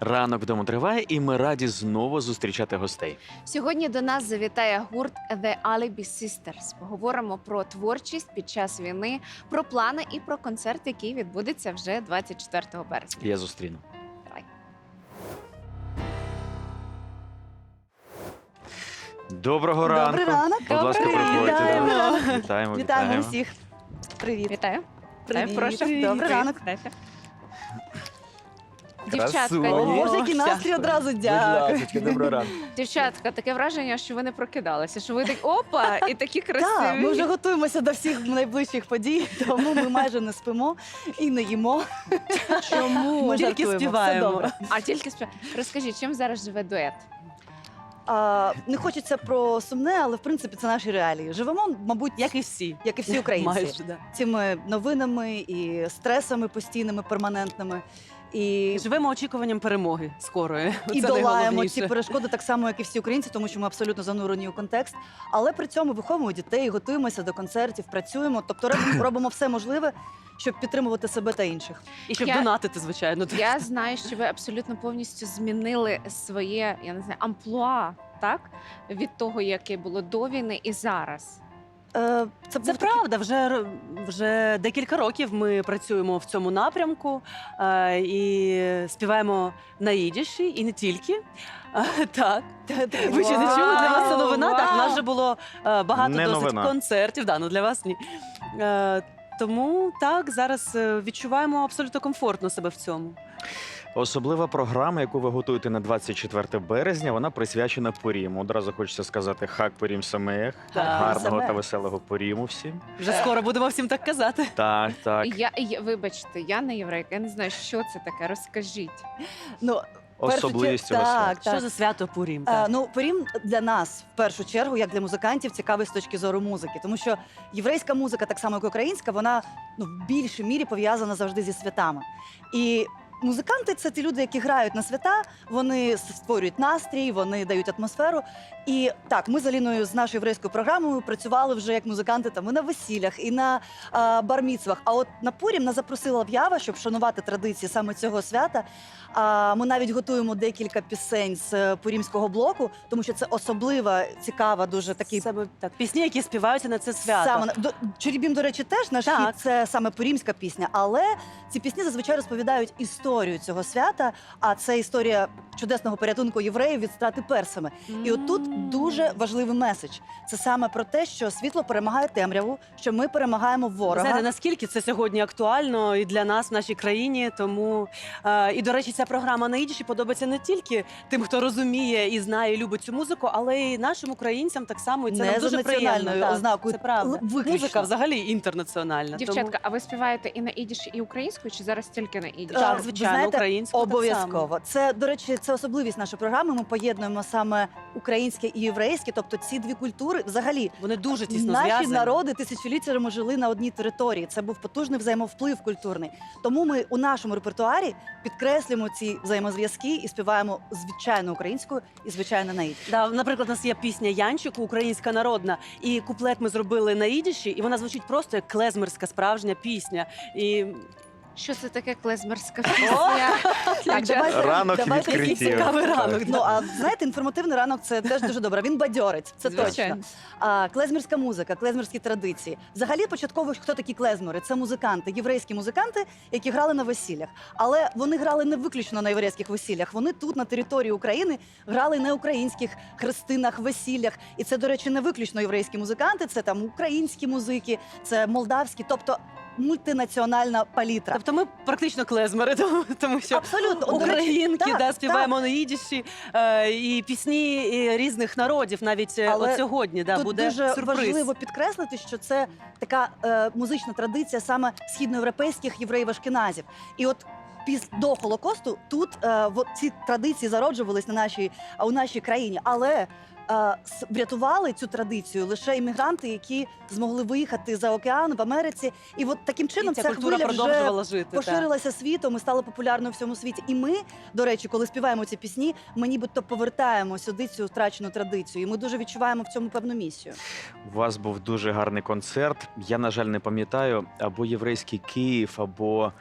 Ранок вдома триває, і ми раді знову зустрічати гостей. Сьогодні до нас завітає гурт The Alibi Sisters. Поговоримо про творчість під час війни, про плани і про концерт, який відбудеться вже 24 березня. Я зустріну. Давай. Доброго ранку. Добрий ранок. Будь ласка, Добрий ранок. проходьте. Вітаємо. да. Вітаємо, Вітаємо вітаємо. всіх. Привіт. Вітаю. Прошу. Привіт. Добрий ранок. Дайте. Дівчатка, О, Ні. Боже, який настрій одразу Будь дякую. ласка, доброго ранку. дівчатка, таке враження, що ви не прокидалися, що ви так опа, і такі красиві. Так, ми вже готуємося до всіх найближчих подій, тому ми майже не спимо і не їмо. Чому? Ми Тільки жартуємо, все співаємо. добре. А тільки спя... Розкажіть, чим зараз живе дует? А, не хочеться про сумне, але в принципі це наші реалії. Живемо, мабуть, Як і всі. як і всі українці. Майже, да. Цими новинами і стресами постійними, перманентними. І Живемо очікуванням перемоги скорої. і Це долаємо ці перешкоди так само, як і всі українці, тому що ми абсолютно занурені у контекст. Але при цьому виховуємо дітей, готуємося до концертів, працюємо. Тобто робимо, робимо все можливе, щоб підтримувати себе та інших. І щоб Я- донатити, звичайно. Я знаю, що ви абсолютно повністю змінили своє, я не знаю, амплуа, так? Від того, яке було до війни і зараз. Е, це Це правда. Вже вже декілька років ми працюємо в цьому напрямку е, і співаємо на їдіші, і не тільки. Е, так, ви ще не чули? Для вас це новина. Так, у нас вже було е, багато Не досить новина. концертів. Да, ну для вас ні. Е, тому так, зараз е, відчуваємо абсолютно комфортно себе в цьому. Особлива програма, яку ви готуєте на 24 березня, вона присвячена Поріму. Одразу хочеться сказати хак Порім Самех. Так. Гарного та веселого Поріму всім. Вже скоро будемо всім так казати. Так, так. Я, я вибачте, я не єврейка, я не знаю, що це таке. Розкажіть. Ну, Особливість цього свята. так, так. Що за свято Пурім? Е, Так. ну, Порім для нас в першу чергу, як для музикантів, цікавий з точки зору музики, тому що єврейська музика, так само як і українська, вона ну в більшій мірі пов'язана завжди зі святами. І музиканти це ті люди, які грають на свята, вони створюють настрій, вони дають атмосферу. І так, ми з Аліною з нашою єврейською програмою працювали вже як музиканти там і на весіллях, і на а, барміцвах. А от на Пурім нас запросила В'ява, щоб шанувати традиції саме цього свята. А ми навіть готуємо декілька пісень з е, порімського блоку, тому що це особлива, цікава, дуже такий Саме так. Пісні, які співаються на це свято. Саме до Чорібім, до речі, теж наш хід це саме порімська пісня. Але ці пісні зазвичай розповідають історію цього свята. А це історія чудесного порятунку євреїв від страти персами. І отут дуже важливий меседж. Це саме про те, що світло перемагає темряву, що ми перемагаємо ворога. Знаєте, наскільки це сьогодні актуально і для нас в нашій країні. Тому е, і до речі, ця програма на ідіші подобається не тільки тим, хто розуміє і знає, і любить цю музику, але й нашим українцям так само. І це Не нам дуже приємно. національною Так, ознакою, Це правда. виключно. Музика взагалі інтернаціональна. Дівчатка, а ви співаєте і на ідіші, і українською, чи зараз тільки на ідіші? Так, ви звичайно, знаєте, українською. Обов'язково. Це, до речі, це особливість нашої програми. Ми поєднуємо саме українське і єврейське, тобто ці дві культури взагалі. Вони дуже тісно Наші зв'язані. народи тисячоліттями жили на одній території. Це був потужний взаємовплив культурний. Тому ми у нашому репертуарі підкреслюємо ці взаємозв'язки і співаємо звичайно українською і звичайно на ідиш. Да, наприклад, у нас є пісня Янчику, українська народна, і куплет ми зробили на ідіші, і вона звучить просто як клезмерська справжня пісня. І Що це таке клезмерська пісня? Так, давайте- Ранок давайте відкриттів. цікавий ранок. Ну а знаєте, інформативний ранок це теж дуже добре. Він бадьорить, це точно. Звичайно. А, клезмерська музика, клезмерські традиції. Взагалі, початково хто такі клезмери? Це музиканти, єврейські музиканти, які грали на весіллях. Але вони грали не виключно на єврейських весіллях. Вони тут, на території України, грали на українських хрестинах, весіллях. І це, до речі, не виключно єврейські музиканти, це там українські музики, це молдавські, тобто мультинаціональна палітра. Тобто ми практично клезмери, тому, тому що Абсолютно українки так, да, співаємо на їдіші е, і пісні і різних народів. Навіть е, Але от сьогодні да, Тут буде дуже сюрприз. важливо підкреслити, що це така е, музична традиція саме східноєвропейських євреїв ашкеназів. І от піс до Холокосту тут е, от ці традиції зароджувались на нашій а, у нашій країні, але е, с- врятували цю традицію лише іммігранти, які змогли виїхати за океан в Америці. І от таким чином і ця ця культура хвиля вже продовжувала жити. так. поширилася світом і стала популярною в всьому світі. І ми, до речі, коли співаємо ці пісні, ми нібито повертаємо сюди цю втрачену традицію. І ми дуже відчуваємо в цьому певну місію. У вас був дуже гарний концерт. Я, на жаль, не пам'ятаю або єврейський Київ, або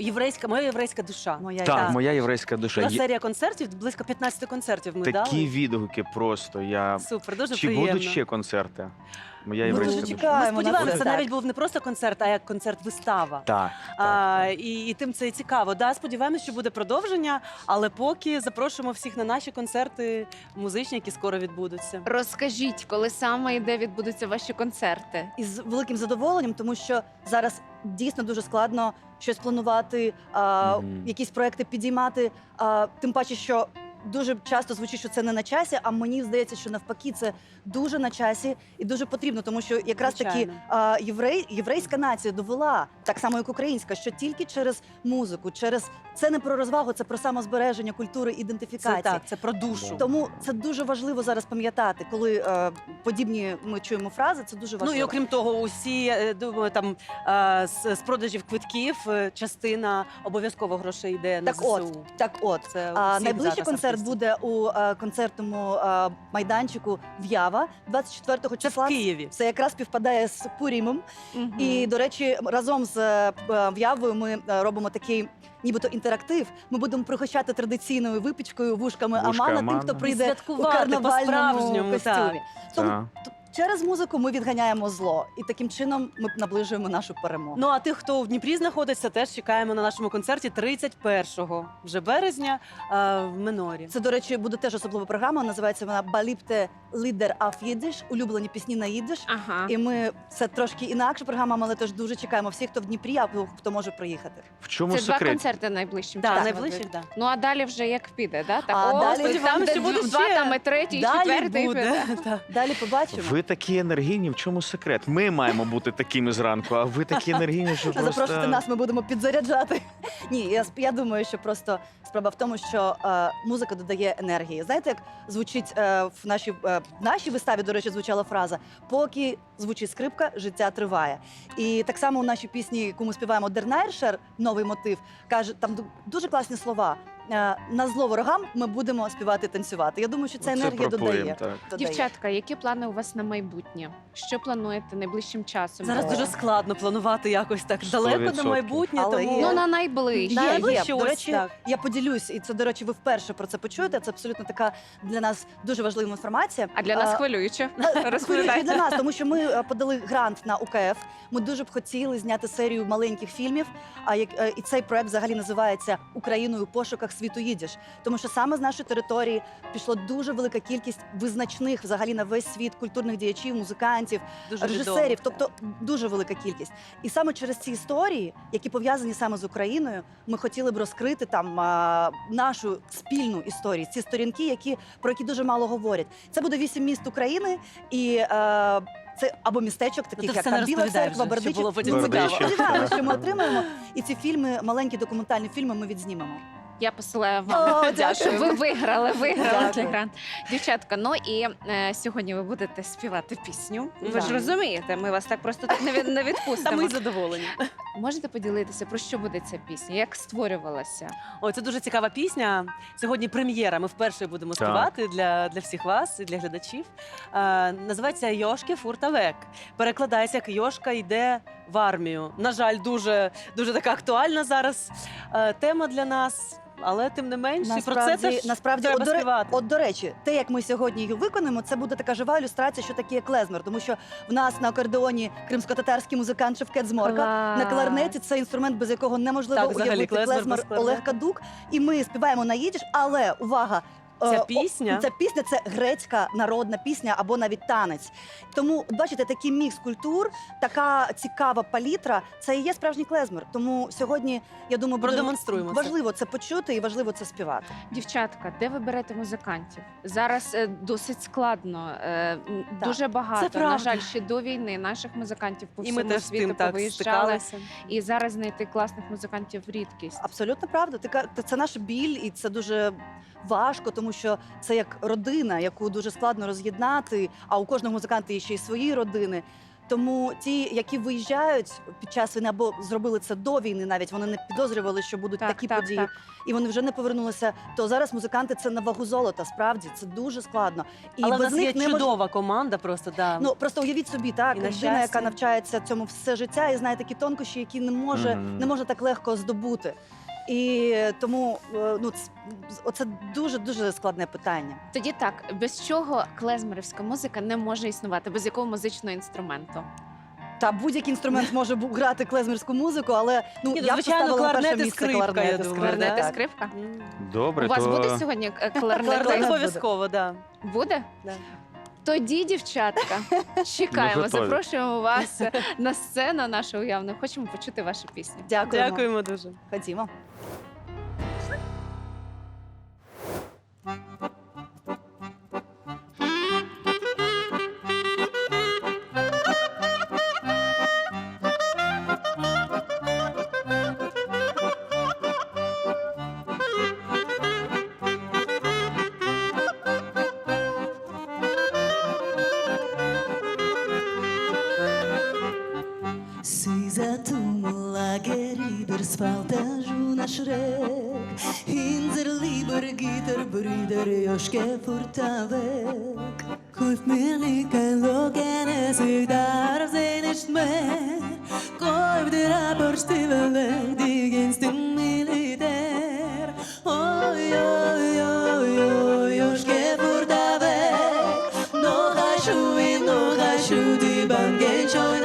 єврейська, моя єврейська душа. Моя Так, та. моя єврейська душа. Є серія концертів, близько 15 концертів ми такі дали. відгуки просто. Я... Супер, дуже Чи приємно. будуть ще концерти? Моя Ми єврейська дуже душа. чекаємо. Ми сподіваємося, це навіть був не просто концерт, а як концерт-вистава. Так, А, так. і, і тим це і цікаво. Да, сподіваємось, що буде продовження, але поки запрошуємо всіх на наші концерти музичні, які скоро відбудуться. Розкажіть, коли саме і де відбудуться ваші концерти? із великим задоволенням, тому що зараз дійсно дуже складно щось планувати, а, Мгм. якісь проекти підіймати. А, тим паче, що дуже часто звучить, що це не на часі. А мені здається, що навпаки, це дуже на часі і дуже потрібно, тому що якраз таки Звичайно. а, єврей, єврейська нація довела так само, як українська, що тільки через музику, через це не про розвагу, це про самозбереження культури, Це ідентифікації. так, це про душу. Тому це дуже важливо зараз пам'ятати, коли е, подібні ми чуємо фрази. Це дуже важливо. Ну і окрім того, усі е, думаю, там е, з, з продажів квитків е, частина обов'язково грошей йде на Так ЗСУ. от, так от. Це у А, всіх найближчий зараз концерт буде у е, концертному е, майданчику В'ява 24 Це в числа. Києві. Це якраз співпадає з Пурімом. Мгм. І, до речі, разом з е, е, В'явою ми е, робимо такий. Нібито інтерактив. Ми будемо пригощати традиційною випічкою вушками Вушка Амана, тим, Амана. хто прийде у святкувати карнавальному по-справжньому. костюмі. Тому Так. Через музику ми відганяємо зло, і таким чином ми наближуємо нашу перемогу. Ну а тих, хто в Дніпрі знаходиться, теж чекаємо на нашому концерті 31 вже березня е, в Минорі. Це, до речі, буде теж особлива програма. Називається вона Баліпте Лідер Аф Їдиш, улюблені пісні на їдиш. Ага. І ми це трошки інакша програма, але теж дуже чекаємо всіх, хто в Дніпрі, або хто може приїхати. В чому Це два концерти найближчим Да, будуть. да. Ну а далі вже як піде, да? Так, А о, далі- там, Сподіваємось, де буде два, ще. там і третій, і четвертий. буде. піде. Далі побачимо. Ви такі енергійні, в чому секрет? Ми маємо бути такими зранку, а ви такі енергійні, що просто... Запрошуйте нас, ми будемо підзаряджати. Ні, я, я думаю, що просто справа в тому, що е, музика додає енергії. Знаєте, як звучить е, в нашій е, в нашій виставі, до речі, звучала фраза Поки звучить скрипка, життя триває. І так само у нашій пісні, яку ми співаємо Дернайршер, новий мотив, каже там дуже класні слова. Е, На зло ворогам ми будемо співати і танцювати. Я думаю, що це енергія додає. так. додає. Дівчатка, які плани у вас на майбутнє? Що плануєте найближчим часом? Зараз дуже складно планувати якось так далеко до майбутнє. Але тому... Ну на найближче. Є, є. До речі, так. я поділюсь, і це, до речі, ви вперше про це почуєте. Це абсолютно така для нас дуже важлива інформація. А для нас А, хвилююче. Хвилююче для нас, тому що ми е, подали грант на УКФ. Ми дуже б хотіли зняти серію маленьких фільмів. А як е, і цей проект взагалі називається Україною у пошуках світу їдеш. Тому що саме з нашої території пішло дуже велика кількість визначних взагалі на весь світ культурних діячів, музикантів, Дуже режисерів, відомо, тобто дуже велика кількість. І саме через ці історії, які пов'язані саме з Україною, ми хотіли б розкрити там а, нашу спільну історію, ці сторінки, які про які дуже мало говорять. Це буде вісім міст України і. е, це або містечок, таких як там Біла церква, Бердичів. було потім Ну, сподіваємося, що ми отримаємо. І ці фільми, маленькі документальні фільми, ми відзнімемо. Я посилаю О, вам. дякую. Ви виграли, виграли Дякую. цей грант. Дівчатка, ну і е, сьогодні ви будете співати пісню. Ви ж розумієте, ми вас так просто так не, від, не Та ми задоволені. Можете поділитися, про що буде ця пісня? Як створювалася? Ой, це дуже цікава пісня. Сьогодні прем'єра. Ми вперше будемо Так. співати для, для всіх вас і для глядачів. Е, називається Йошки Фуртавек. Перекладається як Йошка йде в армію. На жаль, дуже, дуже така актуальна зараз е, тема для нас. Але тим не менше, і про це теж насправді треба от, до, співати. от до речі, те, як ми сьогодні її виконуємо, це буде така жива ілюстрація, що таке клезмер. Тому що в нас на акордеоні кримсько-татарський музикант Шевкет Зморка. На кларнеті це інструмент, без якого неможливо Так, взагалі, уявити клезмер клезмер кларнету. Олег Кадук. І ми співаємо на їдіш, але увага! Ця е, о- пісня Ця пісня це грецька народна пісня або навіть танець. Тому бачите, такий мікс культур, така цікава палітра. Це і є справжній клезмер. Тому сьогодні я думаю, буде продемонструємо це. важливо це почути і важливо це співати. Дівчатка, де ви берете музикантів? Зараз е, досить складно. е, м, Так, дуже багато. це На жаль, ще до війни наших музикантів по І всьому теж з світу тим так повиїжджали. стикалися. І зараз знайти класних музикантів рідкість. Абсолютно правда. Ти ка- це наш біль, і це дуже важко, тому що це як родина, яку дуже складно роз'єднати. А у кожного музиканта є ще й свої родини. Тому ті, які виїжджають під час війни або зробили це до війни, навіть вони не підозрювали, що будуть Так, такі так, події, так. і вони вже не повернулися. То зараз музиканти це на вагу золота. Справді це дуже складно. І Але без нас є них не мож- чудова команда, просто да. Ну просто уявіть собі, так І людина, яка навчається цьому все життя, і знає такі тонкощі, які не може Мгм. не може так легко здобути. І тому е, ну ц- оце дуже дуже складне питання. Тоді так, без чого клезмерівська музика не може існувати, без якого музичного інструменту? Та будь-який інструмент може грати клезмерську музику, але ну Ні, ну, я звичайно, поставила на перше кларнет і місце скрипка, я кларнет. Кларнет і так. скрипка? Добре, У вас то буде сьогодні кларнет? Кларнет обов'язково, да. Буде? Да. Тоді, дівчатка, чекаємо, готові. запрошуємо вас на сцену нашу уявну. Хочемо почути вашу пісню. Дякуємо. Дякуємо дуже. Ходімо. Сизатум лагері бір свалтажу наш рек Hinzer lieber gitter brider joske furtavek Kauf mir nicht kein Logen, es ich darf sie nicht mehr Kauf dir aber stillelig, die gehst im Militär Oi, oi, oi, oi, joske furtavek Noch ein Schuh, noch ein Schuh, die Bahn geht schon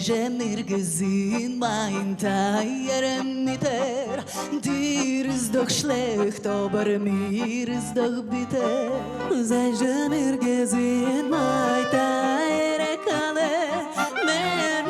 Gecem nirgezin mein tajerem niter Dir ist doch schlecht, aber mir ist doch bitter Gecem nirgezin mein tajere kale. Mer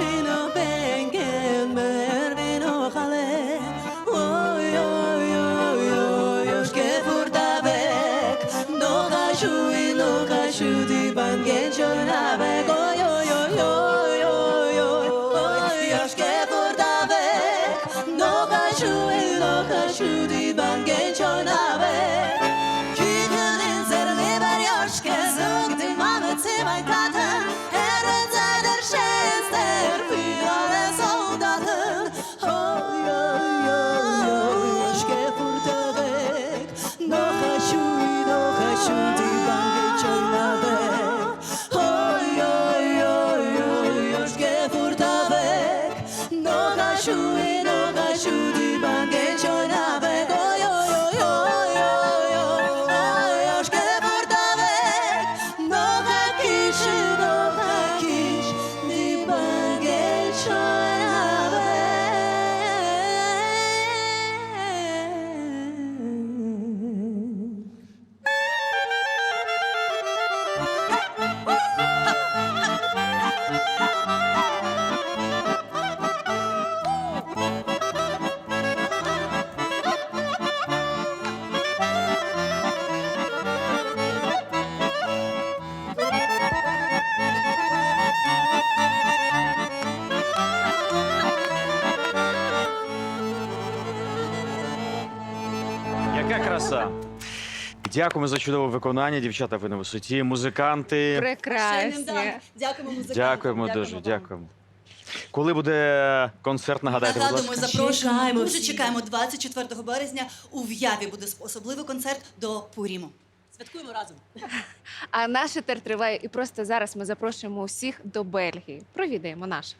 краса. Дякуємо за чудове виконання, дівчата. Ви на висоті. Музиканти. Прекрасні. Дякуємо музикантам. Дякуємо дуже, вам. дякуємо. Коли буде концерт, нагадайте, будь Нагадуємо, ласка. запрошуємо. Чекаємо Дуже чекаємо 24 березня. У В'яві буде особливий концерт до Пуріму. Святкуємо разом. А наш етер триває, і просто зараз ми запрошуємо усіх до Бельгії. Провідаємо наших.